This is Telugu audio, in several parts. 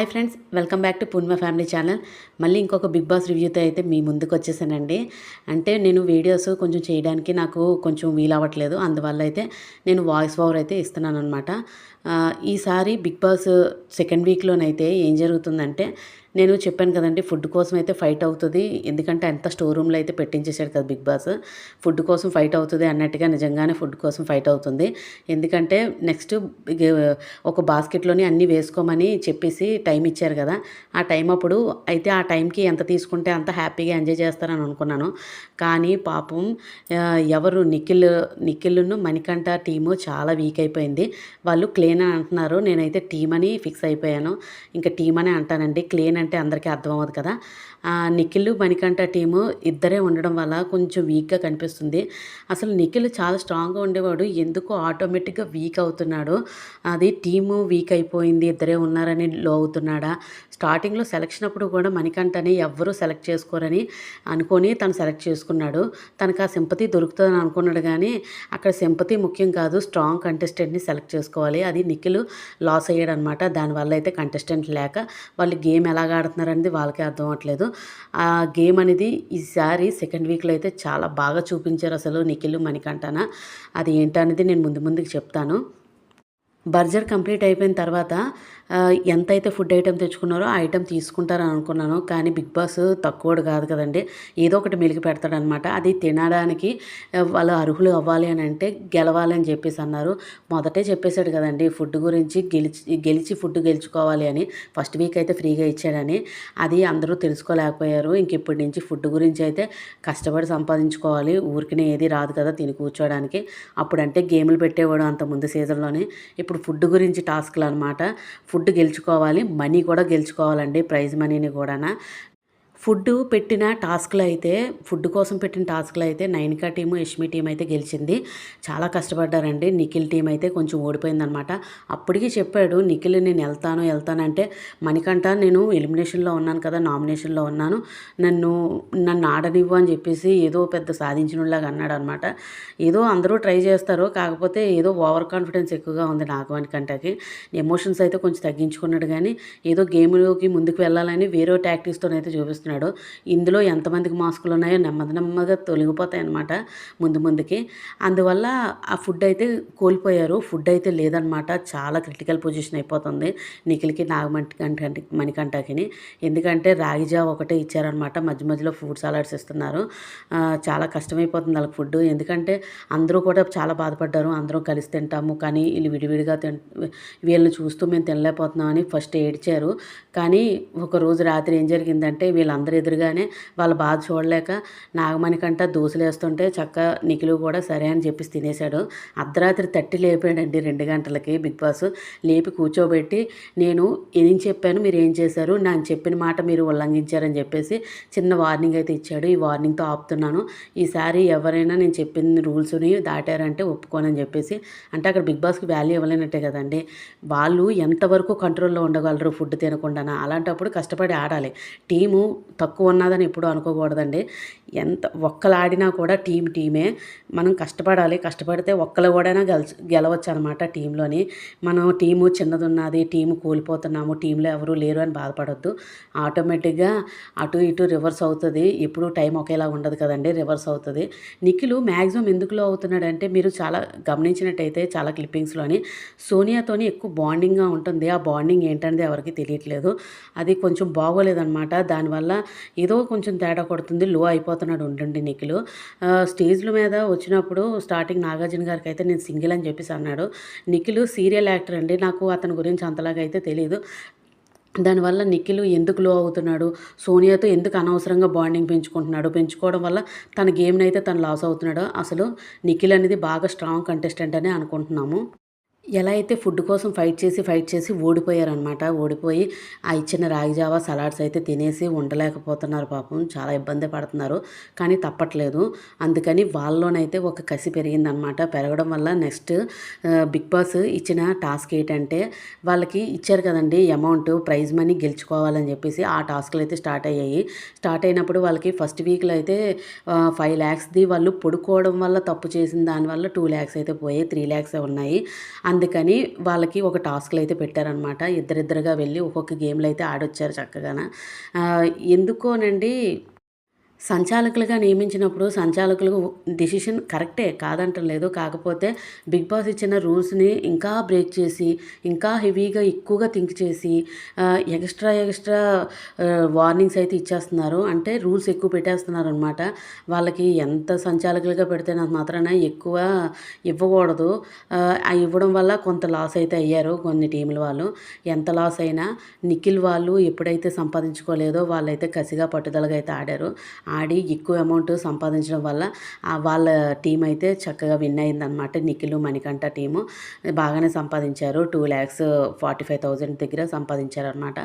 Hi friends welcome back to Purnima family channel. మళ్ళీ ఇంకొక బిగ్ బాస్ రివ్యూతో అయితే మీ ముందుకు వచ్చేసానండి. అంటే నేను వీడియోస్ కొంచెం చేయడానికి నాకు కొంచెం వీలవ్వట్లేదు. అందువల్ల అయితే నేను వాయిస్ ఓవర్ అయితే ఇస్తున్నాను అనమాట ఈసారి బిగ్ బాస్ సెకండ్ వీక్లోనైతే ఏం జరుగుతుందంటే నేను చెప్పాను కదండి ఫుడ్ కోసం అయితే ఫైట్ అవుతుంది. ఎందుకంటే అంత స్టోర్ రూమ్లో అయితే పెట్టించేశాడు కదా బిగ్ బాస్. ఫుడ్ కోసం ఫైట్ అవుతుంది అన్నట్టుగా నిజంగానే ఫుడ్ కోసం ఫైట్ అవుతుంది. ఎందుకంటే నెక్స్ట్ ఒక బాస్కెట్లోని అన్నీ వేసుకోమని చెప్పేసి టైం ఇచ్చారు కదా. ఆ టైం అప్పుడు అయితే ఆ టైంకి ఎంత తీసుకుంటే అంత హ్యాపీగా ఎంజాయ్ చేస్తారని అనుకున్నాను. కానీ పాపం ఎవరు నిఖిల్ నిఖిల్ను మణికంఠ టీము చాలా వీక్ అయిపోయింది. వాళ్ళు క్లీన్ అని అంటున్నారు. నేనైతే టీం అని ఫిక్స్ అయిపోయాను. ఇంకా టీం అనే అంటానండి. క్లీన్ అంటే అందరికీ అర్థం అవ్వదు కదా. నిఖిల్ మణికంఠ టీము ఇద్దరే ఉండడం వల్ల కొంచెం వీక్గా కనిపిస్తుంది. అసలు నిఖిల్ చాలా స్ట్రాంగ్గా ఉండేవాడు ఎందుకో ఆటోమేటిక్గా వీక్ అవుతున్నాడు? అది టీము వీక్ అయిపోయింది ఇద్దరే ఉన్నారని లో అవుతున్నాడా? స్టార్టింగ్లో సెలక్షన్ అప్పుడు కూడా మణికంఠని ఎవ్వరూ సెలెక్ట్ చేసుకోరని అనుకొని తను సెలెక్ట్ చేసుకున్నాడు. తనకు ఆ సింపతి దొరుకుతుందని అనుకున్నాడు కానీ అక్కడ సింపతి ముఖ్యం కాదు స్ట్రాంగ్ కంటెస్టెంట్ని సెలెక్ట్ చేసుకోవాలి. అది నిఖిల్ లాస్ అయ్యాడు అనమాట దానివల్ల అయితే కంటెస్టెంట్ లేక వాళ్ళు గేమ్ ఎలాగ ఆడుతున్నారనేది వాళ్ళకే అర్థం అవ్వట్లేదు. ఆ గేమ్ అనేది ఈసారి సెకండ్ వీక్లో అయితే చాలా బాగా చూపించారు అసలు నిఖిల్ మణికంఠన. అది ఏంటనేది నేను ముందు ముందుకు చెప్తాను. బర్జర్ కంప్లీట్ అయిపోయిన తర్వాత ఎంతైతే ఫుడ్ ఐటెం తెచ్చుకున్నారో ఆ ఐటెం తీసుకుంటారని అనుకున్నాను. కానీ బిగ్ బాస్ తక్కువడు కాదు కదండి. ఏదో ఒకటి మెలికి పెడతాడనమాట. అది తినడానికి వాళ్ళు అర్హులు అవ్వాలి అని అంటే గెలవాలి అని చెప్పేసి అన్నారు. మొదటే చెప్పేశాడు కదండి ఫుడ్ గురించి గెలిచి గెలిచి ఫుడ్ గెలుచుకోవాలి అని. ఫస్ట్ వీక్ అయితే ఫ్రీగా ఇచ్చాడని. అది అందరూ తెలుసుకోలేకపోయారు. ఇంక ఇప్పటి నుంచి ఫుడ్ గురించి అయితే కష్టపడి సంపాదించుకోవాలి. ఊరికినే ఏది రాదు కదా తిని కూర్చోడానికి. అప్పుడంటే గేమ్లు పెట్టేవాడు అంత ముందు సీజన్లోనే. ఇప్పుడు ఫుడ్ గురించి టాస్క్లు అనమాట ఫుడ్ గెలుచుకోవాలి మనీ కూడా గెలుచుకోవాలండి ప్రైజ్ మనీని కూడా ఫుడ్ పెట్టిన టాస్క్లు అయితే ఫుడ్ కోసం పెట్టిన టాస్క్లు అయితే నైనికా టీము యష్మి టీం అయితే గెలిచింది. చాలా కష్టపడ్డారండి. నిఖిల్ టీం అయితే కొంచెం ఓడిపోయిందనమాట అప్పటికి చెప్పాడు నిఖిల్ నేను వెళ్తాను వెళ్తానంటే మణికంట మణికంఠ నేను ఎలిమినేషన్లో ఉన్నాను కదా నామినేషన్లో ఉన్నాను. నన్ను నన్ను ఆడనివ్వు అని చెప్పేసి ఏదో పెద్ద సాధించినలాగా అన్నాడు అనమాట ఏదో అందరూ ట్రై చేస్తారు కాకపోతే ఏదో ఓవర్ కాన్ఫిడెన్స్ ఎక్కువగా ఉంది నాకు మణికంటకి ఎమోషన్స్ అయితే కొంచెం తగ్గించుకున్నాడు కానీ ఏదో గేమ్లోకి ముందుకు వెళ్ళాలని వేరే టాక్టిక్స్తోనైతే చూపిస్తున్నాడు. ఇందులో ఎంతమందికి మాస్కులు ఉన్నాయో నెమ్మది నెమ్మదిగా తొలగిపోతాయి అనమాట ముందు ముందుకి. అందువల్ల ఆ ఫుడ్ అయితే కోల్పోయారు. ఫుడ్ అయితే లేదనమాట చాలా క్రిటికల్ పొజిషన్ అయిపోతుంది నిఖిల్కి నాగమణికంట మణికంఠకిని ఎందుకంటే రాగిజా ఒకటే ఇచ్చారనమాట మధ్య మధ్యలో ఫ్రూట్ సలాడ్స్ ఇస్తున్నారు. చాలా కష్టమైపోతుంది వాళ్ళకి ఫుడ్. ఎందుకంటే అందరూ కూడా చాలా బాధపడ్డారు. అందరం కలిసి తింటాము. కానీ వీళ్ళు విడివిడిగా తిన్ వీళ్ళని చూస్తూ మేము తినలేకపోతున్నామని ఫస్ట్ ఏడ్చారు. కానీ ఒకరోజు రాత్రి ఏం జరిగిందంటే వీళ్ళందరూ ఎదురుగానే వాళ్ళ బాధ చూడలేక నాగమణి కంట చక్క నిఖిలు కూడా సరే అని చెప్పేసి తినేశాడు. అర్ధరాత్రి తట్టి లేపాడండి రెండు గంటలకి బిగ్ బాస్. లేపి కూర్చోబెట్టి నేను ఏం చెప్పాను? మీరు ఏం చేశారు? నేను చెప్పిన మాట మీరు ఉల్లంఘించారని చెప్పేసి చిన్న వార్నింగ్ అయితే ఇచ్చాడు. ఈ వార్నింగ్తో ఆపుతున్నాను. ఈసారి ఎవరైనా నేను చెప్పిన రూల్స్ని దాటారంటే ఒప్పుకోనని చెప్పేసి. అంటే అక్కడ బిగ్ బాస్కి వాల్యూ ఇవ్వలేనట్టే కదండి. వాళ్ళు ఎంతవరకు కంట్రోల్లో ఉండగలరు ఫుడ్ తినకుండా అలాంటప్పుడు కష్టపడి ఆడాలి. టీము తక్కువ ఉన్నదని ఎప్పుడు అనుకోకూడదండి. ఎంత ఒక్కలు ఆడినా కూడా టీం టీమే. మనం కష్టపడాలి. కష్టపడితే ఒక్కలు కూడా గెలచ గెలవచ్చు అనమాట టీంలోని. మనం టీము చిన్నది ఉన్నది టీము కోల్పోతున్నాము టీంలో ఎవరు లేరు అని బాధపడొద్దు. ఆటోమేటిక్గా అటు ఇటు రివర్స్ అవుతుంది. ఎప్పుడు టైం ఒకేలా ఉండదు కదండి రివర్స్ అవుతుంది. నిఖిలు మ్యాక్సిమం ఎందుకులో అవుతున్నాడంటే మీరు చాలా గమనించినట్టయితే చాలా క్లిప్పింగ్స్లోని సోనియాతోని ఎక్కువ బాండింగ్గా ఉంటుంది. ఆ బాండింగ్ ఏంటనేది ఎవరికి తెలియట్లేదు. అది కొంచెం బాగోలేదన్నమాట. దానివల్ల ఏదో కొంచెం తేడా కొడుతుంది. లో అయిపోతుంది. అయిపోతున్నాడు ఉండండి నిఖిల్. స్టేజ్ల మీద వచ్చినప్పుడు స్టార్టింగ్ నాగార్జున గారికి అయితే నేను సింగిల్ అని చెప్పేసి అన్నాడు. నిఖిల్ సీరియల్ యాక్టర్ అండి నాకు అతని గురించి అంతలాగా అయితే తెలియదు దానివల్ల నిఖిల్ ఎందుకు లో అవుతున్నాడు సోనియాతో ఎందుకు అనవసరంగా బాండింగ్ పెంచుకుంటున్నాడు పెంచుకోవడం వల్ల తన గేమ్ని అయితే తను లాస్ అవుతున్నాడో. అసలు నిఖిల్ అనేది బాగా స్ట్రాంగ్ కంటెస్టెంట్ అని అనుకుంటున్నాము. ఎలా అయితే ఫుడ్ కోసం ఫైట్ చేసి ఫైట్ చేసి ఓడిపోయారనమాట ఓడిపోయి ఆ ఇచ్చిన రాగి జావా సలాడ్స్ అయితే తినేసి ఉండలేకపోతున్నారు పాపం. చాలా ఇబ్బంది పడుతున్నారు. కానీ తప్పట్లేదు. అందుకని వాళ్ళలోనైతే ఒక కసి పెరిగిందనమాట పెరగడం వల్ల నెక్స్ట్ బిగ్ బాస్ ఇచ్చిన టాస్క్ ఏంటంటే వాళ్ళకి ఇచ్చారు కదండి అమౌంట్ ప్రైజ్ మనీ గెలుచుకోవాలని చెప్పేసి ఆ టాస్క్లు అయితే స్టార్ట్ అయ్యాయి. స్టార్ట్ అయినప్పుడు వాళ్ళకి ఫస్ట్ వీక్లో అయితే ఫైవ్ ల్యాక్స్ది వాళ్ళు పడుకోవడం వల్ల తప్పు చేసిన దానివల్ల టూ ల్యాక్స్ అయితే పోయాయి. త్రీ ల్యాక్స్ ఉన్నాయి. అందుకని వాళ్ళకి ఒక టాస్క్లు అయితే పెట్టారనమాట. ఇద్దరిద్దరుగా వెళ్ళి ఒక్కొక్క గేమ్లు అయితే ఆడొచ్చారు చక్కగాన. ఎందుకోనండి? సంచాలకులుగా నియమించినప్పుడు సంచాలకులు డిసిషన్ కరెక్టే కాదంటం లేదు కాకపోతే బిగ్ బాస్ ఇచ్చిన రూల్స్ని ఇంకా బ్రేక్ చేసి ఇంకా హెవీగా ఎక్కువగా థింక్ చేసి ఎక్స్ట్రా ఎక్స్ట్రా వార్నింగ్స్ అయితే ఇచ్చేస్తున్నారు. అంటే రూల్స్ ఎక్కువ పెట్టేస్తున్నారు అనమాట వాళ్ళకి ఎంత సంచాలకులుగా పెడితే నాకు మాత్రాన ఎక్కువ ఇవ్వకూడదు. ఇవ్వడం వల్ల కొంత లాస్ అయితే అయ్యారు కొన్ని టీముల వాళ్ళు. ఎంత లాస్ అయినా నిఖిల్ వాళ్ళు ఎప్పుడైతే సంపాదించుకోలేదో వాళ్ళైతే కసిగా పట్టుదలగా అయితే ఆడారు. ఆడి ఎక్కువ అమౌంట్ సంపాదించడం వల్ల వాళ్ళ టీం అయితే చక్కగా విన్ అయిందనమాట నిఖిల్ మణికంఠ టీము బాగానే సంపాదించారు. Two lakhs forty five thousand దగ్గర సంపాదించారనమాట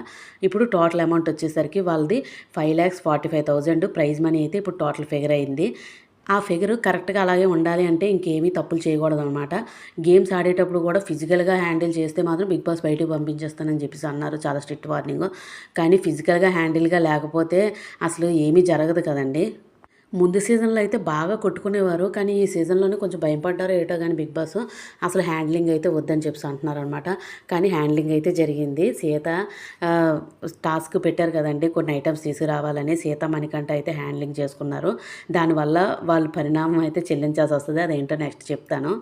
ఇప్పుడు టోటల్ అమౌంట్ వచ్చేసరికి వాళ్ళది five lakhs forty five thousand prize money అయితే ఇప్పుడు టోటల్ ఫిగర్ అయింది. ఆ ఫిగర్ కరెక్ట్గా అలాగే ఉండాలి అంటే ఇంకేమీ తప్పులు చేయకూడదు అనమాట గేమ్స్ ఆడేటప్పుడు కూడా ఫిజికల్గా హ్యాండిల్ చేస్తే మాత్రం బిగ్ బాస్ బయటకు పంపించేస్తానని చెప్పేసి అన్నారు. చాలా స్ట్రిక్ట్ వార్నింగ్. కానీ ఫిజికల్గా హ్యాండిల్గా లేకపోతే అసలు ఏమీ జరగదు కదండి. ముందు సీజన్లో అయితే బాగా కొట్టుకునేవారు. కానీ ఈ సీజన్లోనే కొంచెం భయపడ్డారో ఏటో కానీ బిగ్ బాస్ అసలు హ్యాండ్లింగ్ అయితే వద్దని చెప్పి అంటున్నారు అనమాట కానీ హ్యాండ్లింగ్ అయితే జరిగింది. సీత టాస్క్ పెట్టారు కదండి. కొన్ని ఐటమ్స్ తీసుకురావాలని సీత మణికంట అయితే హ్యాండ్లింగ్ చేసుకున్నారు. దానివల్ల వాళ్ళు పరిణామం అయితే చెల్లించాల్సి వస్తుంది. అదేంటో నెక్స్ట్ చెప్తాను.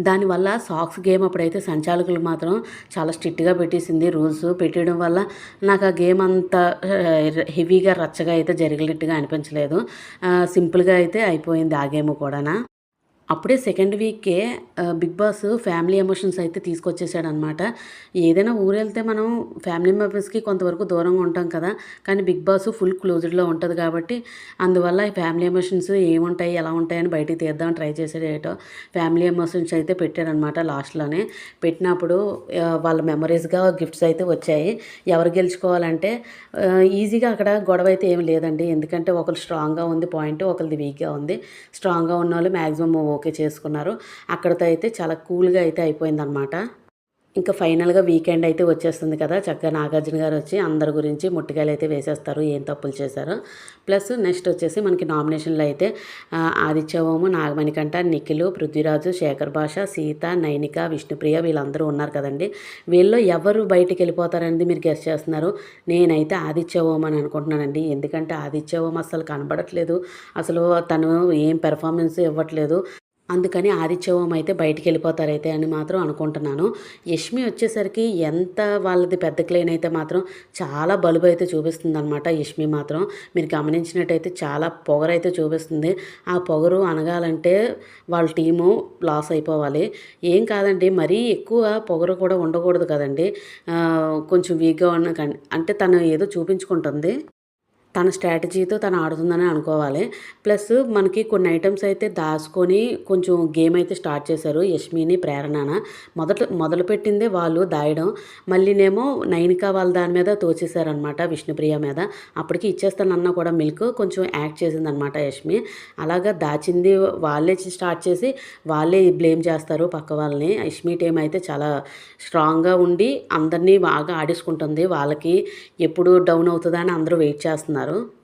దానివల్ల సాక్స్ గేమ్ అప్పుడైతే సంచాలకులు మాత్రం చాలా స్ట్రిక్ట్గా పెట్టేసింది. రూల్స్ పెట్టడం వల్ల నాకు ఆ గేమ్ అంత హెవీగా రచ్చగా అయితే జరిగినట్టుగా అనిపించలేదు. సింపుల్గా అయితే అయిపోయింది ఆ గేమ్ కూడా అప్పుడే సెకండ్ వీక్కే బిగ్ బాస్ ఫ్యామిలీ ఎమోషన్స్ అయితే తీసుకొచ్చేసాడనమాట. ఏదైనా ఊరు వెళ్తే మనం ఫ్యామిలీ మెంబర్స్కి కొంతవరకు దూరంగా ఉంటాం కదా కానీ బిగ్ బాస్ ఫుల్ క్లోజ్డ్లో ఉంటుంది కాబట్టి అందువల్ల ఫ్యామిలీ ఎమోషన్స్ ఏముంటాయి ఎలా ఉంటాయని బయటికి తీద్దాం ట్రై చేసేది ఏటో ఫ్యామిలీ ఎమోషన్స్ అయితే పెట్టాడనమాట లాస్ట్లోనే పెట్టినప్పుడు వాళ్ళ మెమరీస్గా గిఫ్ట్స్ అయితే వచ్చాయి. ఎవరు గెలుచుకోవాలంటే ఈజీగా అక్కడ గొడవ అయితే ఏమి లేదండి. ఎందుకంటే ఒకరు స్ట్రాంగ్గా ఉంది పాయింట్ ఒకరిది వీక్గా ఉంది. స్ట్రాంగ్గా ఉన్న వాళ్ళు మ్యాక్సిమం ఓకే చేసుకున్నారు. అక్కడితో అయితే చాలా కూల్గా అయితే అయిపోయిందనమాట ఇంకా ఫైనల్గా వీకెండ్ అయితే వచ్చేస్తుంది కదా చక్కగా నాగార్జున గారు వచ్చి అందరి గురించి ముట్టికాయలు అయితే వేసేస్తారు ఏం తప్పులు చేశారో. ప్లస్ నెక్స్ట్ వచ్చేసి మనకి నామినేషన్లో అయితే ఆదిత్యవోము నాగమణికంఠ నిఖిల్ పృథ్వీరాజు శేఖర్ భాష సీత నైనిక విష్ణుప్రియ వీళ్ళందరూ ఉన్నారు కదండి. వీళ్ళు ఎవరు బయటికి వెళ్ళిపోతారనేది మీరు గెస్ట్ చేస్తున్నారు. నేనైతే ఆదిత్య అని అనుకుంటున్నానండి. ఎందుకంటే ఆదిత్య అసలు కనబడట్లేదు. అసలు తను ఏం పెర్ఫార్మెన్స్ ఇవ్వట్లేదు. అందుకని ఆదిత్యవం అయితే బయటికి వెళ్ళిపోతారైతే అని మాత్రం అనుకుంటున్నాను. యష్మి వచ్చేసరికి ఎంత వాళ్ళది పెద్ద క్లెయిన్ అయితే మాత్రం చాలా బలుబు అయితే చూపిస్తుంది అనమాట యష్మి మాత్రం. మీరు గమనించినట్టయితే చాలా పొగరైతే చూపిస్తుంది. ఆ పొగరు అనగాలంటే వాళ్ళ టీము లాస్ అయిపోవాలి. ఏం కాదండి మరీ ఎక్కువ పొగరు కూడా ఉండకూడదు కదండి. కొంచెం వీక్గా ఉన్న అంటే తను ఏదో చూపించుకుంటుంది. తన స్ట్రాటజీతో తను ఆడుతుందని అనుకోవాలి. ప్లస్ మనకి కొన్ని ఐటమ్స్ అయితే దాచుకొని కొంచెం గేమ్ అయితే స్టార్ట్ చేశారు. యష్మిని ప్రేరణన. మొదట మొదలుపెట్టిందే వాళ్ళు దాయడం. మళ్ళీనేమో నైనిక వాళ్ళ దాని మీద తోచేశారనమాట విష్ణుప్రియ మీద. అప్పటికి ఇచ్చేస్తానన్న కూడా మిల్క్ కొంచెం యాక్ట్ చేసిందనమాట యష్మి. అలాగా దాచింది వాళ్ళే స్టార్ట్ చేసి వాళ్ళే బ్లేమ్ చేస్తారు పక్క వాళ్ళని. యష్మి టీం అయితే చాలా స్ట్రాంగ్గా ఉండి అందరినీ బాగా ఆడేసుకుంటుంది. వాళ్ళకి ఎప్పుడు డౌన్ అవుతుందని అందరూ వెయిట్ చేస్తున్నారు. ganaron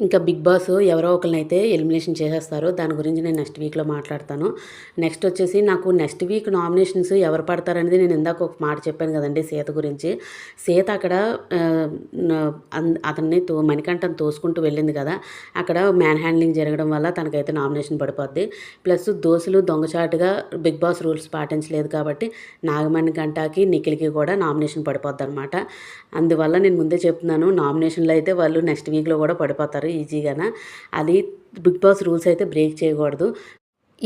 ఇంకా బిగ్ బాస్ ఎవరో ఒకరిని అయితే ఎలిమినేషన్ చేసేస్తారు. దాని గురించి నేను నెక్స్ట్ వీక్లో మాట్లాడతాను. నెక్స్ట్ వచ్చేసి నాకు నెక్స్ట్ వీక్ నామినేషన్స్ ఎవరు పడతారనేది నేను ఇందాక ఒక మాట చెప్పాను కదండి సీత గురించి. సీత అక్కడ అన్- అతన్ని తో మణికంఠను తోసుకుంటూ వెళ్ళింది కదా. అక్కడ మ్యాన్ హ్యాండ్లింగ్ జరగడం వల్ల తనకైతే నామినేషన్ పడిపోద్ది. ప్లస్ దోసులు దొంగచాటుగా బిగ్ బాస్ రూల్స్ పాటించలేదు కాబట్టి నాగమణి గంటకి నిఖిల్కి కూడా నామినేషన్ పడిపోద్ది అనమాట అందువల్ల నేను ముందే చెప్తున్నాను నామినేషన్లో అయితే వాళ్ళు నెక్స్ట్ వీక్లో కూడా పడిపోతారు. ఈజీగానా? అది బిగ్ బాస్ రూల్స్ అయితే బ్రేక్ చేయకూడదు.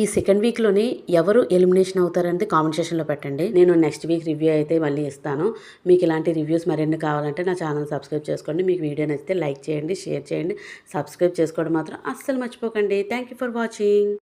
ఈ సెకండ్ వీక్లోనే ఎవరు ఎలిమినేషన్ అవుతారనేది కామెంట్ సెషన్లో పెట్టండి. నేను నెక్స్ట్ వీక్ రివ్యూ అయితే మళ్ళీ ఇస్తాను. మీకు ఇలాంటి రివ్యూస్ మరిన్ని కావాలంటే నా ఛానల్ సబ్స్క్రైబ్ చేసుకోండి. మీకు వీడియో నచ్చితే లైక్ చేయండి షేర్ చేయండి. సబ్స్క్రైబ్ చేసుకోవడం మాత్రం అస్సలు మర్చిపోకండి. Thank you for watching.